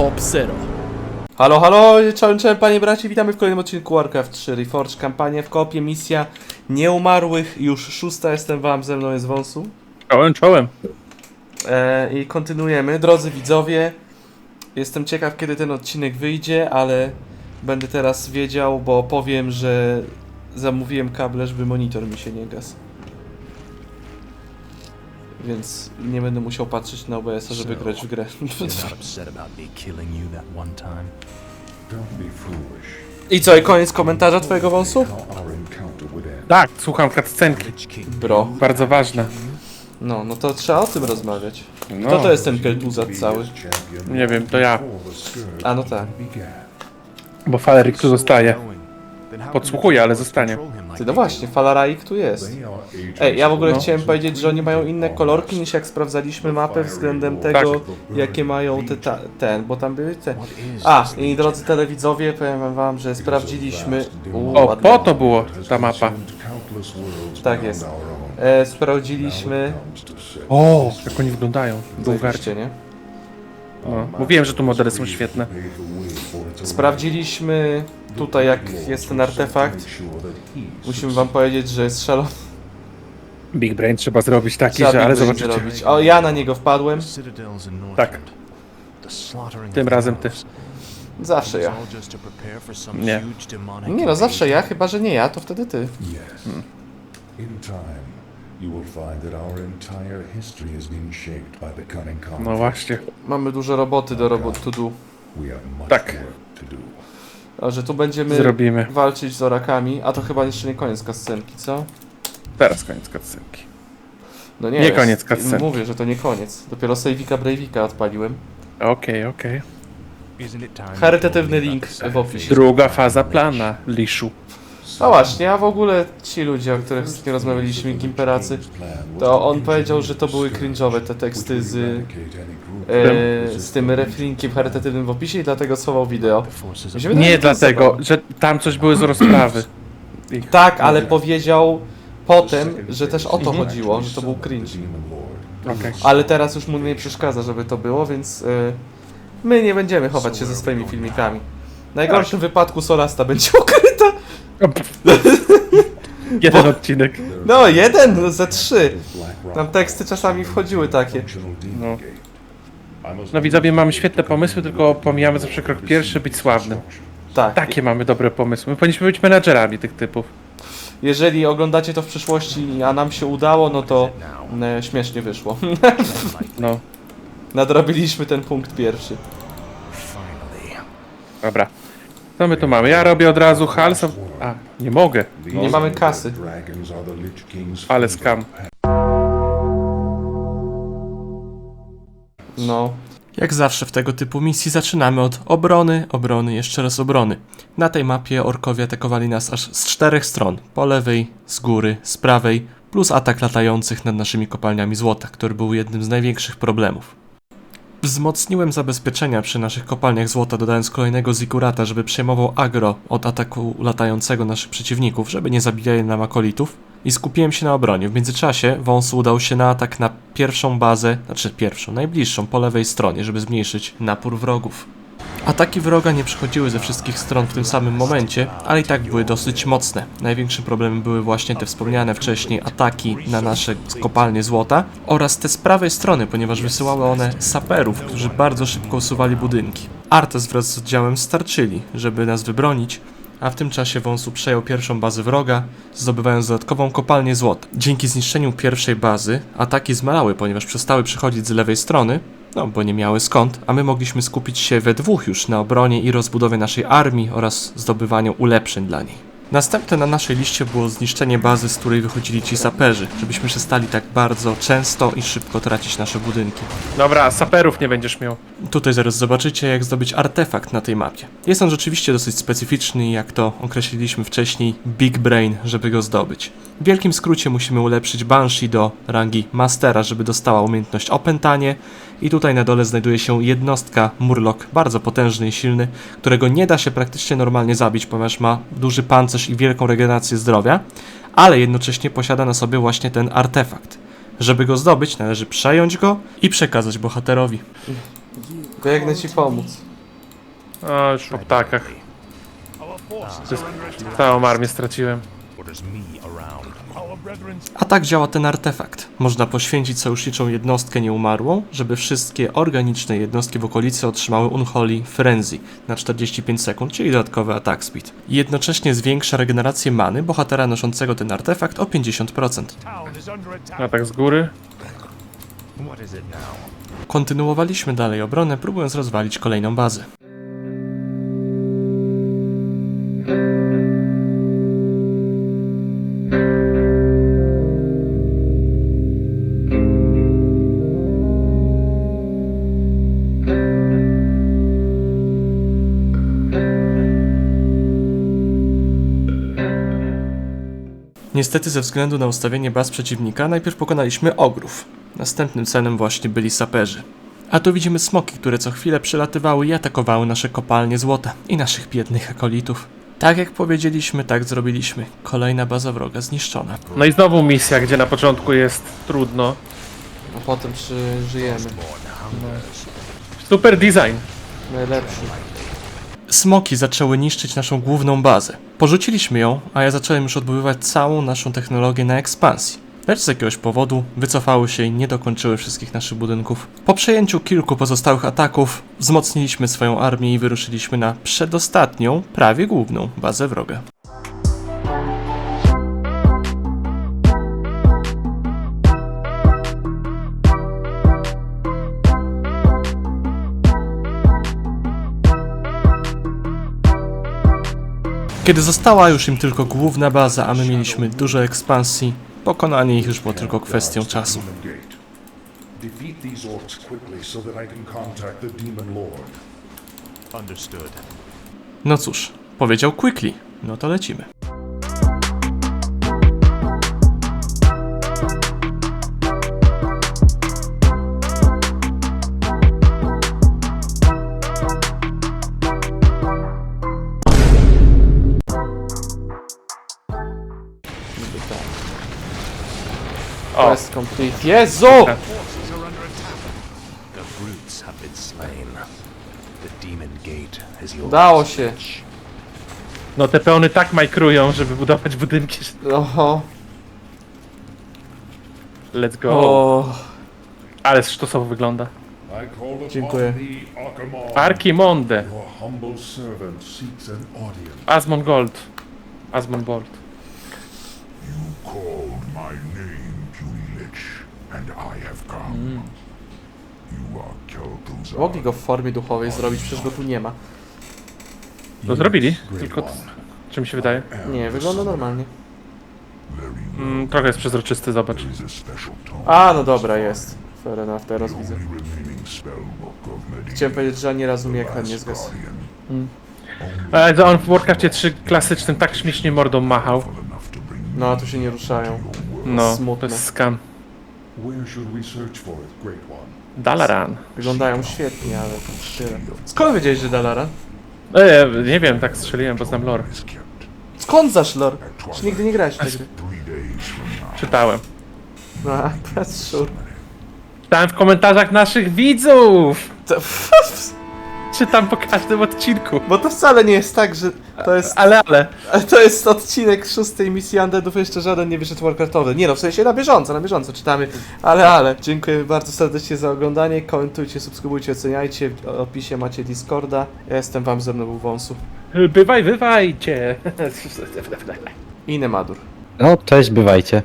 Top Zero. Halo, halo, czołem, czołem panie bracie, witamy w kolejnym odcinku Warcraft 3 Reforged, kampania w kopie, misja Nieumarłych, już szósta, jestem wam, ze mną jest Wąsu. Czołem, czołem. E, I kontynuujemy, drodzy widzowie, jestem ciekaw kiedy ten odcinek wyjdzie, ale będę teraz wiedział, bo powiem, że zamówiłem kable, żeby monitor mi się nie gasł. Więc nie będę musiał patrzeć na OBS-a, żeby So, grać w grę. I co, i koniec komentarza twojego Wąsu? Tak, słucham cutscenki. Bro. Bardzo ważne. No, no to trzeba o tym rozmawiać. No, Kto to jest ten Keltuzat cały? Nie wiem, to ja. A no tak. Bo Falerik tu zostaje. Podsłuchuje, ale zostanie. Ty, no właśnie, Falaraik tu jest. Ej, ja w ogóle No. chciałem powiedzieć, że oni mają inne kolorki niż jak sprawdzaliśmy mapę względem tego, jakie mają te, ta, ten, bo tam były te... A, i drodzy telewidzowie, powiem wam, że sprawdziliśmy... U, O, ładnie. po to było ta mapa. Tak jest. E, sprawdziliśmy... O, jak oni wyglądają. Bułgarcie. Zajebiście, nie? No. Mówiłem, że tu modele są świetne. Sprawdziliśmy tutaj jak jest ten artefakt. Musimy wam powiedzieć, że jest szalony. Big Brain trzeba zrobić taki, Trzeba że ale Big Brain zobaczycie. zrobić. O, ja na niego wpadłem. Tak. Tym razem ty. Zawsze ja. Nie. Nie no, zawsze ja, chyba że nie ja, to wtedy ty. Yes. In time, you will find that our entire history has been shaped by the cunning No właśnie. Mamy dużo roboty do robot to do. We have much Tak. work to do. A że tu będziemy Zrobimy. walczyć z orakami, a to chyba jeszcze nie koniec kascenki, co? Teraz koniec cutscenki. No nie, Nie jest. koniec cutscenki. Mówię, że to nie koniec. Dopiero Sejwika Breivika odpaliłem. Okej, okej. Charytatywny to link w opisie. Druga faza plana, Liszu. No właśnie, a w ogóle ci ludzie, o których nie rozmawialiśmy, Gimperacy, to on powiedział, że to były cringe'owe te teksty z, e, z tym reflinkiem charytatywnym w opisie i dlatego schował wideo. Mi się wydaje, Nie że to jest dlatego, że tam coś były z rozprawy. Ich. Tak, ale powiedział potem, że też o to chodziło, że to był cringe. Okej. Ale teraz już mu nie przeszkadza, żeby to było, więc y, my nie będziemy chować się ze swoimi filmikami. W najgorszym wypadku Solasta będzie ukryta. Jeden odcinek. No, jeden ze trzy. Tam teksty czasami wchodziły takie. No. No widzowie, mamy świetne pomysły, tylko pomijamy zawsze krok pierwszy, być sławnym. Tak. Takie mamy dobre pomysły. My powinniśmy być menadżerami tych typów. Jeżeli oglądacie to w przyszłości, a nam się udało, no to e, śmiesznie wyszło. No, Nadrobiliśmy ten punkt pierwszy. dobra. Co my tu mamy? Ja robię od razu hals. A, nie mogę. Nie mamy kasy. Ale skam. No. Jak zawsze w tego typu misji zaczynamy od obrony, obrony, jeszcze raz obrony. Na tej mapie orkowie atakowali nas aż z czterech stron. Po lewej, z góry, z prawej, plus atak latających nad naszymi kopalniami złota, który był jednym z największych problemów. Wzmocniłem zabezpieczenia przy naszych kopalniach złota, dodając kolejnego zikurata, żeby przejmował agro od ataku latającego naszych przeciwników, żeby nie zabijali nam akolitów. I skupiłem się na obronie. W międzyczasie wąs udał się na atak na pierwszą bazę, znaczy pierwszą, najbliższą po lewej stronie, żeby zmniejszyć napór wrogów. Ataki wroga nie przychodziły ze wszystkich stron w tym samym momencie, ale i tak były dosyć mocne. Największym problemem były właśnie te wspomniane wcześniej ataki na nasze kopalnie złota oraz te z prawej strony, ponieważ wysyłały one saperów, którzy bardzo szybko usuwali budynki. Artes wraz z oddziałem starczyli, żeby nas wybronić, a w tym czasie wąsu przejął pierwszą bazę wroga, zdobywając dodatkową kopalnię złota. Dzięki zniszczeniu pierwszej bazy ataki zmalały, ponieważ przestały przychodzić z lewej strony, no bo nie miały skąd, a my mogliśmy skupić się we dwóch już na obronie i rozbudowie naszej armii oraz zdobywaniu ulepszeń dla niej. Następne na naszej liście było zniszczenie bazy, z której wychodzili ci saperzy, żebyśmy przestali tak bardzo często i szybko tracić nasze budynki. Dobra, saperów nie będziesz miał. Tutaj zaraz zobaczycie, jak zdobyć artefakt na tej mapie. Jest on rzeczywiście dosyć specyficzny i jak to określiliśmy wcześniej, Big Brain, żeby go zdobyć. W wielkim skrócie musimy ulepszyć Banshee do rangi Mastera, żeby dostała umiejętność opętanie i tutaj na dole znajduje się jednostka Murloc, bardzo potężny i silny, którego nie da się praktycznie normalnie zabić, ponieważ ma duży pancerz i wielką regenerację zdrowia, ale jednocześnie posiada na sobie właśnie ten artefakt. Żeby go zdobyć, należy przejąć go i przekazać bohaterowi. Biegnę ci pomóc. O, już po ptakach. Całą armię straciłem. A tak działa ten artefakt. Można poświęcić sojuszniczą jednostkę nieumarłą, żeby wszystkie organiczne jednostki w okolicy otrzymały Unholy Frenzy na 45 sekund, czyli dodatkowy attack speed. I jednocześnie zwiększa regenerację many bohatera noszącego ten artefakt o 50%. Atak z góry. Kontynuowaliśmy dalej obronę, próbując rozwalić kolejną bazę. Niestety ze względu na ustawienie baz przeciwnika najpierw pokonaliśmy ogrów. Następnym celem właśnie byli saperzy. A tu widzimy smoki, które co chwilę przylatywały i atakowały nasze kopalnie złota i naszych biednych akolitów. Tak jak powiedzieliśmy, tak zrobiliśmy. Kolejna baza wroga zniszczona. No i znowu misja, gdzie na początku jest trudno. A potem czy żyjemy. Super design. Najlepszy. Smoki zaczęły niszczyć naszą główną bazę. Porzuciliśmy ją, a ja zacząłem już odbudowywać całą naszą technologię na ekspansji. Lecz z jakiegoś powodu wycofały się i nie dokończyły wszystkich naszych budynków. Po przejęciu kilku pozostałych ataków, wzmocniliśmy swoją armię i wyruszyliśmy na przedostatnią, prawie główną bazę wroga. Kiedy została już im tylko główna baza, a my mieliśmy dużo ekspansji, pokonanie ich już było tylko kwestią czasu. No cóż, powiedział quickly. No to lecimy. Gate is yours. Udało się. no te peony tak majkrują, żeby budować budynki. że- Oho. Let's go. O. Ale sztosowo wygląda. I call upon Dziękuję. thee, Archimonde. Archimonde. Your humble servant seeks an audience. Asmon Gold. Asmon Gold. You called my name, and I have come. You are Kel'Thuzad, Mogli go w formie duchowej zrobić, przecież go tu nie ma. To zrobili, tylko One. czym się wydaje? Nie, wygląda normalnie. Mm, trochę jest przezroczysty, zobacz. There is a special tome. A, no dobra, jest. Fair enough, teraz widzę. only remaining spellbook of medieval Chciałem powiedzieć, że ani razu mi ekran nie zgasł. Guardian. Ale to on w Warcraftie 3 klasycznym tak śmiesznie mordą machał. Enough to bring No, a tu się nie ruszają. No, Smutne. to jest skam. Dalaran. Wyglądają świetnie, ale to tyle. Skąd wiedziałeś, że Dalara? E, nie wiem, tak strzeliłem, bo znam lore. Skąd zasz lore? Czy nigdy nie grałeś w tę gry? Czytałem. No, that's sure. Czytałem w komentarzach naszych widzów! To, Czytam po każdym odcinku. bo to wcale nie jest tak, że to jest, Ale, ale. to jest odcinek szóstej misji Undeadów, jeszcze żaden nie wyszedł Warcraftowy. Nie no, w sensie na bieżąco, na bieżąco czytamy. Ale, ale, dziękuję bardzo serdecznie za oglądanie. Komentujcie, subskrybujcie, oceniajcie. W opisie macie Discorda. Ja jestem wam ze mną był wąsu. Bywaj, bywajcie. I Nemadur. No, cześć, bywajcie.